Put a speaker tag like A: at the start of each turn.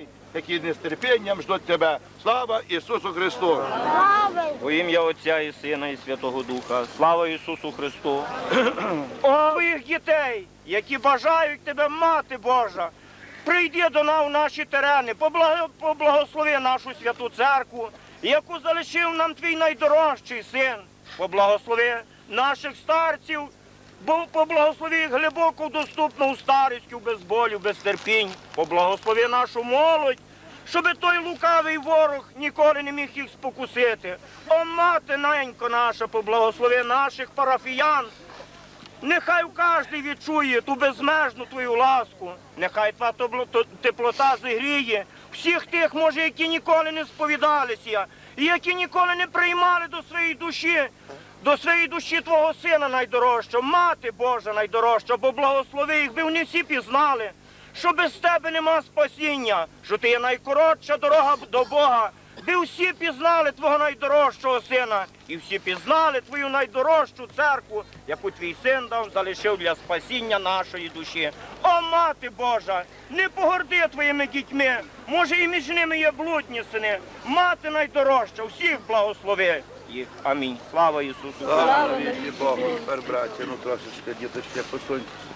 A: дітей, які з нетерпінням ждуть тебе. Слава Ісусу Христу!
B: Во ім'я Отця і Сина, і Святого Духа. Слава Ісусу Христу. О, твоїх дітей, які бажають тебе, мати Божа. Прийди до нас у наші терени, поблагослови нашу святу церкву, яку залишив нам твій найдорожчий син. Поблагослови наших старців, поблагослови їх глибоко доступну у старістю, без болю, без терпінь. Поблагослови нашу молодь, щоби той лукавий ворог ніколи не міг їх спокусити. О, мати ненько наша, поблагослови наших парафіян. Нехай кожен відчує ту безмежну твою ласку. Нехай твоя теплота зігріє всіх тих, може, які ніколи не сповідалися, і які ніколи не приймали до своєї душі, до своєї душі твого сина найдорожчого, мати Божа найдорожча, бо благослови їх, би вони всі пізнали, що без тебе нема спасіння, що ти є найкоротша дорога до Бога. Би всі пізнали твого найдорожчого сина, і всі пізнали твою найдорожчу церкву, яку твій син дав залишив для спасіння нашої душі. О, мати Божа, не погорди твоїми дітьми. Може, і між ними є блудні сини. Мати найдорожча, всіх благослови їх. Амінь. Слава Ісусу.
A: Слава Богу, тепер, браття, ну трошечки діточки посуньтеся.